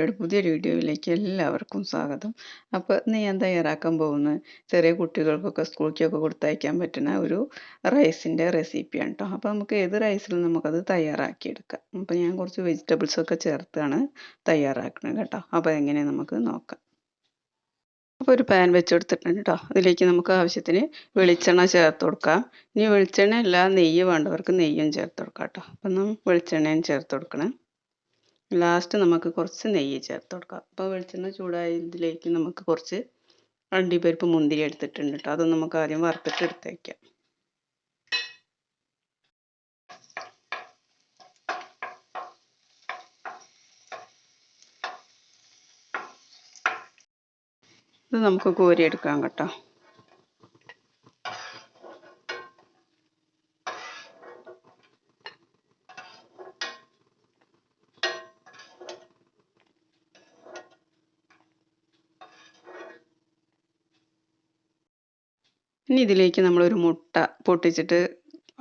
ചാനലിലേക്ക് എല്ലാവർക്കും സ്വാഗതം. അപ്പോൾ ഇന്ന് ഞാൻ തയ്യാറാക്കാൻ പോകുന്നത് ചെറിയ കുട്ടികൾക്കൊക്കെ സ്കൂളിലേക്കൊക്കെ കൊടുത്തയക്കാൻ പറ്റുന്ന ഒരു റൈസിന്റെ റെസിപ്പിയാണ് കേട്ടോ അപ്പോൾ നമുക്ക് ഏത് റൈസിലും നമുക്കത് തയ്യാറാക്കിയെടുക്കാം. അപ്പോൾ ഞാൻ കുറച്ച് വെജിറ്റബിൾസ് ഒക്കെ ചേർത്താണ് തയ്യാറാക്കുന്നത് കേട്ടോ. അപ്പോൾ എങ്ങനെ നമുക്ക് നോക്കാം. അപ്പോൾ ഒരു പാൻ വെച്ചെടുത്തിട്ടുണ്ട് കേട്ടോ അതിലേക്ക് നമുക്ക് ആവശ്യത്തിന് വെളിച്ചെണ്ണ ചേർത്ത് കൊടുക്കാം. ഇനി വെളിച്ചെണ്ണ അല്ല നെയ്യ് വേണ്ടവർക്ക് നെയ്യും ചേർത്ത് കൊടുക്കാം കേട്ടോ അപ്പം വെളിച്ചെണ്ണയും ചേർത്ത് കൊടുക്കണം. ലാസ്റ്റ് നമുക്ക് കുറച്ച് നെയ്യ് ചേർത്ത് കൊടുക്കാം. അപ്പോൾ വെളിച്ചെണ്ണ ചൂടായതിലേക്ക് നമുക്ക് കുറച്ച് അണ്ടിപ്പരിപ്പ് മുന്തിരി എടുത്തിട്ടുണ്ട് കേട്ടോ. അത് നമുക്ക് ആദ്യം വറുത്തിട്ട് എടുത്തേക്കാം ഇത് നമുക്ക് കോരിയെടുക്കാം കേട്ടോ. ഇനി ഇതിലേക്ക് ഒരു മുട്ട പൊട്ടിച്ചിട്ട്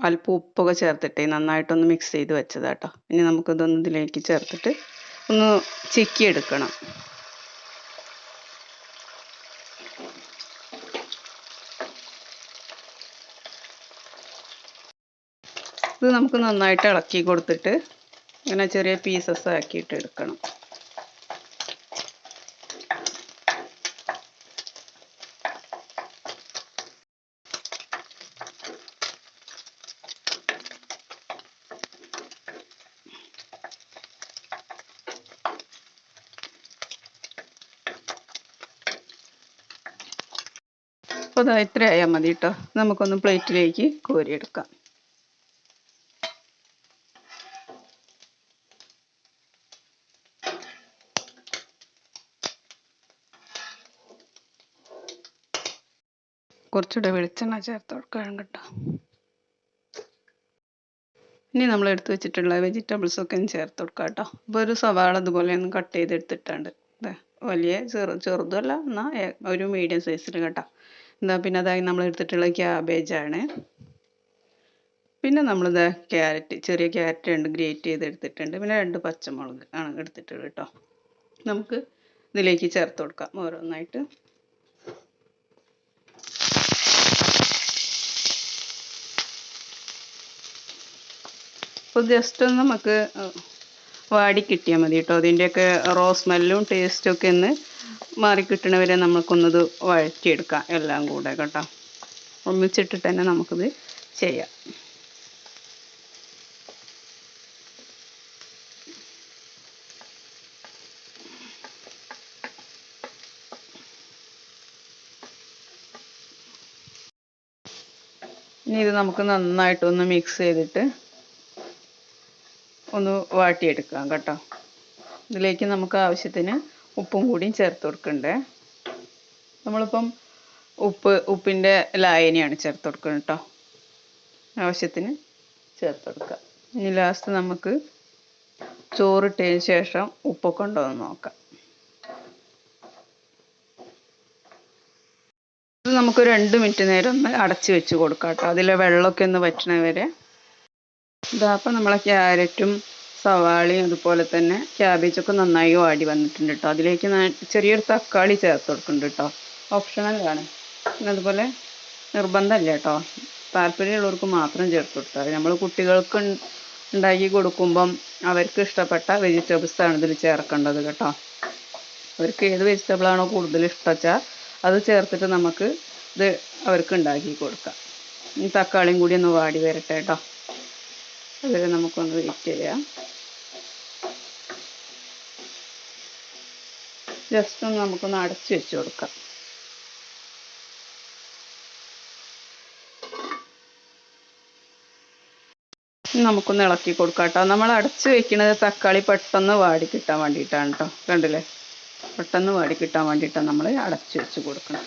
അല്പം ഉപ്പൊക്കെ ചേർത്തിട്ട് നന്നായിട്ടൊന്ന് മിക്സ് ചെയ്ത് വെച്ചതാട്ടോ ഇനി നമുക്കിതൊന്ന് ഇതിലേക്ക് ചേർത്തിട്ട് ഒന്ന് ചെക്കി എടുക്കണം ഇത് നമുക്ക് നന്നായിട്ട് ഇളക്കി കൊടുത്തിട്ട് ഇങ്ങനെ ചെറിയ പീസസ് ആക്കിയിട്ട് എടുക്കണം. അപ്പോൾ ഇതാ ഇത്ര ആയാൽ മതി കേട്ടോ നമുക്കൊന്ന് പ്ലേറ്റിലേക്ക് കോരിയെടുക്കാം. കുറച്ചുകൂടെ വെളിച്ചെണ്ണ ചേർത്ത് കൊടുക്കണം കേട്ടോ. ഇനി നമ്മൾ എടുത്തു വെച്ചിട്ടുള്ള വെജിറ്റബിൾസ് ഒക്കെ ചേർത്ത് കൊടുക്കാം കേട്ടോ. അപ്പോൾ ഒരു സവാള ഇതുപോലെ ഒന്ന് കട്ട് ചെയ്തെടുത്തിട്ടുണ്ട്. വലിയ ചെറു ചെറുതല്ല എന്നാൽ ഒരു മീഡിയം സൈസിൽ കേട്ടോ. പിന്നെ അതായി നമ്മൾ എടുത്തിട്ടുള്ള ക്യാബേജാണ് പിന്നെ നമ്മളിത് ക്യാരറ്റ് ചെറിയ ക്യാരറ്റ് രണ്ട് ഗ്രേറ്റ് ചെയ്ത് എടുത്തിട്ടുണ്ട്. പിന്നെ രണ്ട് പച്ചമുളക് ആണ് എടുത്തിട്ടുള്ളത് കേട്ടോ. നമുക്ക് ഇതിലേക്ക് ചേർത്ത് കൊടുക്കാം ഓരോന്നായിട്ട്. അപ്പോൾ ജസ്റ്റ് ഒന്ന് നമുക്ക് വാടി കിട്ടിയാൽ മതി കേട്ടോ. അതിന്റെയൊക്കെ റോ സ്മെല്ലും ടേസ്റ്റും ഒക്കെ ഒന്ന് മാറി കിട്ടണ വരെ നമുക്കൊന്നത് വഴറ്റിയെടുക്കാം എല്ലാം കൂടെ കേട്ടോ. ഒന്നിച്ചിട്ടിട്ട് തന്നെ നമുക്കിത് ചെയ്യാം. ഇനി ഇത് നമുക്ക് നന്നായിട്ടൊന്ന് മിക്സ് ചെയ്തിട്ട് ഒന്ന് വാട്ടിയെടുക്കാം കേട്ടോ. ഇതിലേക്ക് നമുക്ക് ആവശ്യത്തിന് ഉപ്പും കൂടിയും ചേർത്ത് കൊടുക്കണ്ടേ. നമ്മളിപ്പം ഉപ്പ് ഉപ്പിന്റെ ലായനിയാണ് ചേർത്ത് കൊടുക്കുന്നത് കേട്ടോ ആവശ്യത്തിന് ചേർത്ത് കൊടുക്കുക ഇനി ലാസ്റ്റ് നമുക്ക് ചോറിട്ടതിന് ശേഷം ഉപ്പൊക്കെ ഉണ്ടോ എന്ന് നോക്കാം. നമുക്ക് രണ്ട് മിനിറ്റ് നേരം ഒന്ന് അടച്ച് വെച്ച് കൊടുക്കാം കേട്ടോ അതിലെ വെള്ളമൊക്കെ ഒന്ന് വറ്റണ വരെ. ഇതാ അപ്പം നമ്മളെ ക്യാരറ്റും സവാളയും അതുപോലെ തന്നെ ക്യാബേജൊക്കെ നന്നായി വാടി വന്നിട്ടുണ്ട് കേട്ടോ അതിലേക്ക് ചെറിയൊരു തക്കാളി ചേർത്ത് കൊടുക്കുന്നുണ്ട് കേട്ടോ ഓപ്ഷണലാണ് പിന്നെ അതുപോലെ നിർബന്ധമല്ല കേട്ടോ താല്പര്യമുള്ളവർക്ക് മാത്രം ചേർത്ത് കൊടുത്താൽ നമ്മൾ കുട്ടികൾക്ക് ഉണ്ടാക്കി കൊടുക്കുമ്പം അവർക്ക് ഇഷ്ടപ്പെട്ട വെജിറ്റബിൾസാണ് ഇതിൽ ചേർക്കേണ്ടത് കേട്ടോ. അവർക്ക് ഏത് വെജിറ്റബിളാണോ കൂടുതൽ ഇഷ്ടം വെച്ചാൽ അത് ചേർത്തിട്ട് നമുക്ക് ഇത് അവർക്ക് ഉണ്ടാക്കി കൊടുക്കാം. ഈ തക്കാളിയും കൂടി ഒന്ന് വാടി വരട്ടെ കേട്ടോ അതുവരെ നമുക്കൊന്ന് വെയിറ്റ് ചെയ്യാം ജസ്റ്റ് ഒന്ന് നമുക്കൊന്ന് അടച്ചു വെച്ച് കൊടുക്കാം. നമുക്കൊന്ന് ഇളക്കി കൊടുക്കാം കേട്ടോ. നമ്മൾ അടച്ചു വെക്കുന്നത് തക്കാളി പെട്ടെന്ന് വാടി കിട്ടാൻ വേണ്ടിയിട്ടാണ് കേട്ടോ. കണ്ടില്ലേ? പെട്ടെന്ന് വാടി കിട്ടാൻ വേണ്ടിയിട്ടാണ് നമ്മൾ അടച്ചു വെച്ച് കൊടുക്കണം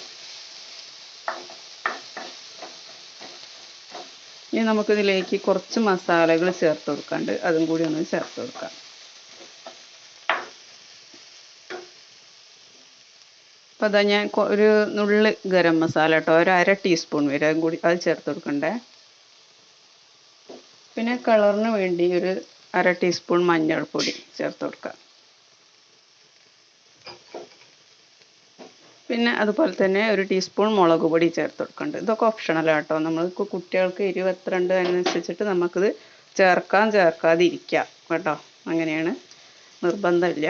ഇനി നമുക്കിതിലേക്ക് കുറച്ച് മസാലകൾ ചേർത്ത് കൊടുക്കാണ്ട് അതും കൂടി ഒന്ന് ചേർത്ത് കൊടുക്കാം. അപ്പോൾ അതാ ഞാൻ ഒരു നുള്ള് ഗരം മസാല കേട്ടോ ഒരു അര ടീസ്പൂൺ വരെ കൂടി അത് ചേർത്ത് കൊടുക്കണ്ടേ? പിന്നെ കളറിന് വേണ്ടി ഒരു അര ടീസ്പൂൺ മഞ്ഞൾപ്പൊടി ചേർത്ത് കൊടുക്കാം. പിന്നെ അതുപോലെ തന്നെ ഒരു ടീസ്പൂൺ മുളക് പൊടി ചേർത്ത് കൊടുക്കുന്നുണ്ട് ഇതൊക്കെ ഓപ്ഷണലാണ് കേട്ടോ നമ്മൾക്ക് കുട്ടികൾക്ക് എരിവ് എത്ര ഉണ്ട് അതിനനുസരിച്ചിട്ട് നമുക്കിത് ചേർക്കാൻ ചേർക്കാതിരിക്കാം കേട്ടോ. അങ്ങനെയാണ് നിർബന്ധമില്ല.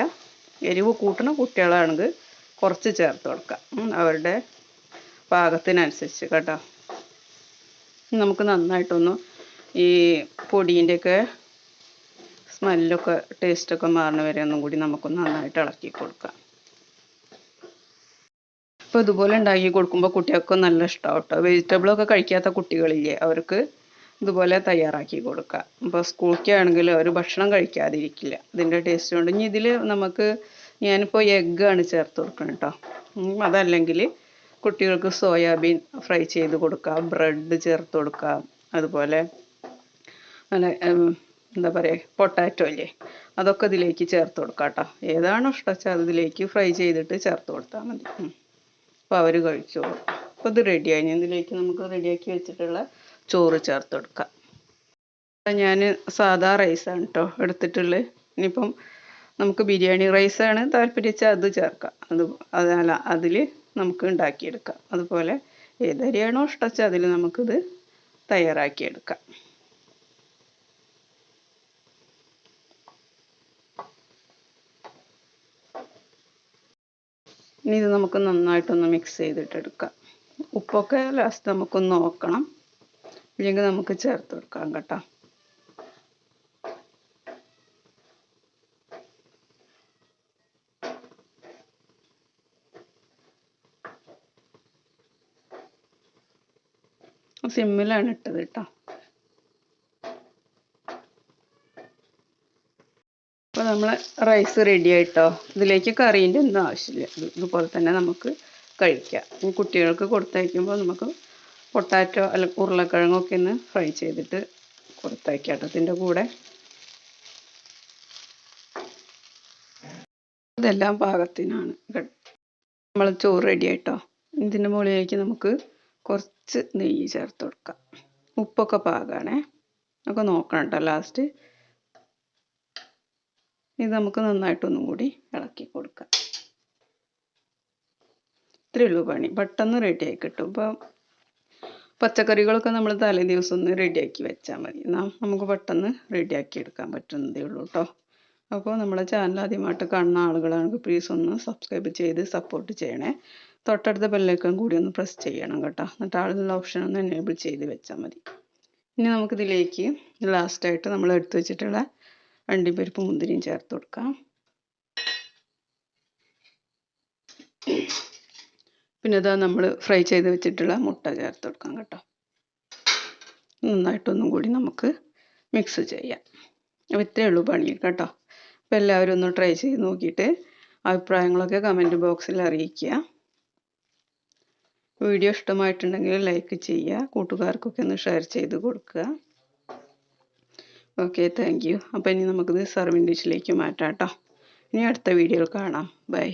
എരിവ് കൂട്ടണ കുട്ടികളാണെങ്കിൽ കുറച്ച് ചേർത്ത് കൊടുക്കാം. അവരുടെ പാകത്തിനനുസരിച്ച് കേട്ടോ. നമുക്ക് നന്നായിട്ടൊന്ന് ഈ പൊടീന്റെയൊക്കെ സ്മെല്ലൊക്കെ ടേസ്റ്റൊക്കെ മാറണ വരെ ഒന്നും കൂടി നമുക്കൊന്ന് നന്നായിട്ട് ഇളക്കി കൊടുക്കാം. അപ്പോൾ ഇതുപോലെ ഉണ്ടാക്കി കൊടുക്കുമ്പോൾ കുട്ടികൾക്ക് നല്ല ഇഷ്ടമാണ് കേട്ടോ വെജിറ്റബിളൊക്കെ കഴിക്കാത്ത കുട്ടികളില്ലേ അവർക്ക് ഇതുപോലെ തയ്യാറാക്കി കൊടുക്കുക അപ്പോൾ സ്കൂളിലേക്ക് ആണെങ്കിൽ അവർ ഭക്ഷണം കഴിക്കാതിരിക്കില്ല. ഇതിന്റെ ടേസ്റ്റ് കൊണ്ട്. ഇനി ഇതിൽ നമുക്ക് ഞാനിപ്പോൾ ആണ് ചേർത്ത് കൊടുക്കുന്നത് കേട്ടോ അതല്ലെങ്കിൽ കുട്ടികൾക്ക് സോയാബീൻ ഫ്രൈ ചെയ്ത് കൊടുക്കാം. ബ്രെഡ് ചേർത്ത് കൊടുക്കാം. അതുപോലെ നല്ല എന്താ പറയുക പൊട്ടാറ്റോ ഇല്ലേ അതൊക്കെ ഇതിലേക്ക് ചേർത്ത് കൊടുക്കാം കേട്ടോ ഏതാണോ ഇഷ്ടം വെച്ചാൽ അത് ഇതിലേക്ക് ഫ്രൈ ചെയ്തിട്ട് ചേർത്ത് കൊടുത്താൽ മതി. അപ്പോൾ അവർ കഴിച്ചോളും അപ്പോൾ ഇത് റെഡിയായി ഇതിലേക്ക് നമുക്ക് റെഡിയാക്കി വെച്ചിട്ടുള്ള ചോറ് ചേർത്ത് കൊടുക്കാം. ഞാൻ സാധാ റൈസാണ് കേട്ടോ എടുത്തിട്ടുള്ളത് ഇനിയിപ്പം നമുക്ക് ബിരിയാണി റൈസാണ് താല്പര്യം വെച്ചാൽ അത് ചേർക്കാം. അത് അതല്ല അതിൽ നമുക്ക് ഉണ്ടാക്കിയെടുക്കാം. അതുപോലെ ഏതരിയാണോ ഇഷ്ടം വെച്ചാൽ അതിൽ നമുക്കിത് തയ്യാറാക്കിയെടുക്കാം. ഇനി ഇത് നമുക്ക് നന്നായിട്ടൊന്ന് മിക്സ് ചെയ്തിട്ടെടുക്കാം. ഉപ്പൊക്കെ ലാസ്റ്റ് നമുക്കൊന്ന് നോക്കണം. ഇല്ലെങ്കിൽ നമുക്ക് ചേർത്ത് കൊടുക്കാം കേട്ടോ. സിമ്മിലാണ് ഇട്ടത് കേട്ടോ. നമ്മൾ റൈസ് റെഡി ആയിട്ടോ? ഇതിലേക്ക് കറീന്റെ ഒന്നും ആവശ്യമില്ല. ഇതുപോലെ തന്നെ നമുക്ക് കഴിക്കാം. കുട്ടികൾക്ക് കൊടുത്തയക്കുമ്പോൾ നമുക്ക് പൊട്ടാറ്റോ അല്ല ഉരുളക്കിഴങ്ങൊക്കെ ഒന്ന് ഫ്രൈ ചെയ്തിട്ട് കൊടുത്തയക്കാം കേട്ടോ കൂടെ. ഇതെല്ലാം പാകത്തിനാണ്. നമ്മൾ ചോറ് റെഡി ആയിട്ടോ? ഇതിന്റെ മുകളിലേക്ക് നമുക്ക് കുറച്ച് നെയ്യ് ചേർത്ത് കൊടുക്കാം. ഉപ്പൊക്കെ പാകമാണേ ഒക്കെ നോക്കണം കേട്ടോ ലാസ്റ്റ് ഇത് നമുക്ക് നന്നായിട്ടൊന്നും കൂടി ഇളക്കി കൊടുക്കാം. ഇത്രയേ ഉള്ളൂ പണി. പെട്ടെന്ന് റെഡിയായി കിട്ടും. ഇപ്പം പച്ചക്കറികളൊക്കെ നമ്മൾ തലേ ദിവസം ഒന്ന് റെഡിയാക്കി വെച്ചാൽ മതി. എന്നാൽ നമുക്ക് പെട്ടെന്ന് റെഡിയാക്കി എടുക്കാൻ പറ്റുന്നതേ ഉള്ളൂ കേട്ടോ അപ്പോൾ നമ്മുടെ ചാനൽ ആദ്യമായിട്ട് കാണുന്ന ആളുകളാണെങ്കിൽ പ്ലീസ് ഒന്ന് സബ്സ്ക്രൈബ് ചെയ്ത് സപ്പോർട്ട് ചെയ്യണേ. തൊട്ടടുത്ത ബെല്ലൈക്കൺ കൂടി ഒന്ന് പ്രസ് ചെയ്യണം കേട്ടോ. എന്നിട്ട് ആളുള്ള ഓപ്ഷൻ ഒന്ന് എനേബിൾ ചെയ്ത് വെച്ചാൽ മതി. ഇനി നമുക്കിതിലേക്ക് ലാസ്റ്റായിട്ട് നമ്മൾ എടുത്തു വെച്ചിട്ടുള്ള അണ്ടിപ്പരിപ്പ് മുന്തിരിയും ചേർത്ത് കൊടുക്കാം. പിന്നെ ഇതാ നമ്മൾ ഫ്രൈ ചെയ്ത് വെച്ചിട്ടുള്ള മുട്ട ചേർത്ത് കൊടുക്കാം കേട്ടോ. നന്നായിട്ടൊന്നും കൂടി നമുക്ക് മിക്സ് ചെയ്യാം. അപ്പോൾ ഇത്രയേ ഉള്ളൂ പണി കേട്ടോ. അപ്പോൾ എല്ലാവരും ഒന്ന് ട്രൈ ചെയ്ത് നോക്കിയിട്ട് അഭിപ്രായങ്ങളൊക്കെ കമന്റ് ബോക്സിൽ അറിയിക്കുക. വീഡിയോ ഇഷ്ടമായിട്ടുണ്ടെങ്കിൽ ലൈക്ക് ചെയ്യുക കൂട്ടുകാർക്കൊക്കെ ഒന്ന് ഷെയർ ചെയ്ത് കൊടുക്കുക. ഓക്കെ താങ്ക് യു അപ്പോൾ ഇനി നമുക്കിത് സർവിങ് ഡിഷിലേക്ക് മാറ്റാം കേട്ടോ ഇനി അടുത്ത വീഡിയോയിൽ കാണാം. ബൈ